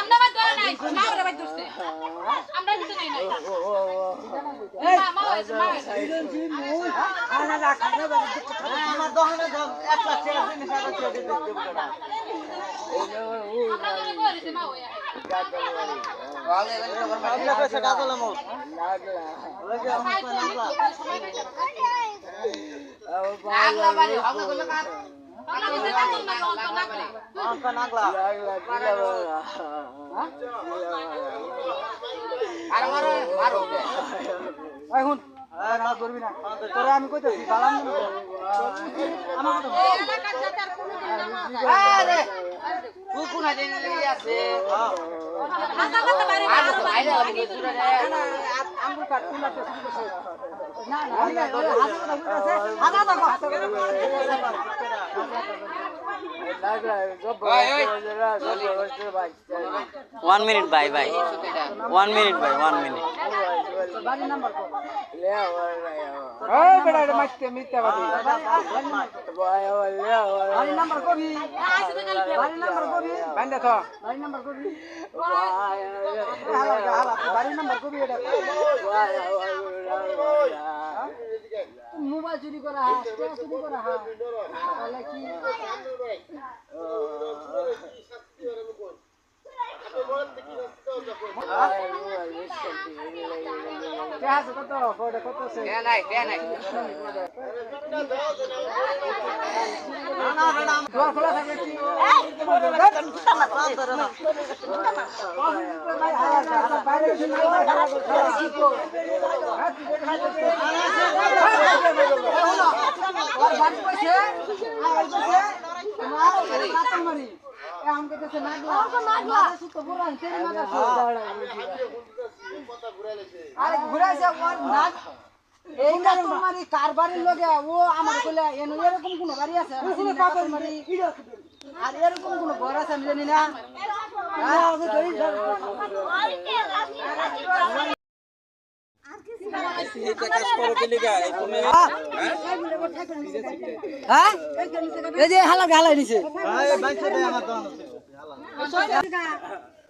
আমরা বাদ ধরে নাই মা ওরা বাদ ধরছে। আমরা কিছু নাই। নাই মা মা হয়েছে মা হয়েছে। আমার দোকানে এক লাখ টাকা জিনিস আছে ছেড়ে দিতে দেবো না আমরা ধরে করেছে মা আপনি পয়সা কাজলে মোট ওই যে আমার তো নাগলা আগলা বাড়ি আগলা এখন না করবি না তোরে আমি কইতেছি বালাম আমার কথা কথা কথা one minute bye bye one minute bye one minute বাড়ি নাম্বার কো। ওই বেটা এটা মারতে মিথ্যা বাদি বাড়ি নাম্বার কবি? বাড়ি নাম্বার কবি? বান্দা তো বাড়ি নাম্বার কবি? বাড়ি নাম্বার কবি? এটা? মোবাইল চুরি করা হ্যাঁ চুরি করা হ্যাঁ তাহলে কি? আছে কত? কত কত আছে? দে নাই দে নাই দোয়া খোলা থাকে কি বাইরে আরে ঘুরাইছে ওর নাক এই না তোমার এই কার বাড়ির লগে ও আমার কইলে এনে এরকম কোন বাড়ি আছে? আমি চিনি না, তোমার এই- আর এরকম কোন ঘর আছে আমি জানি না। হ্যাঁ? এই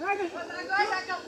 我拿过来一下。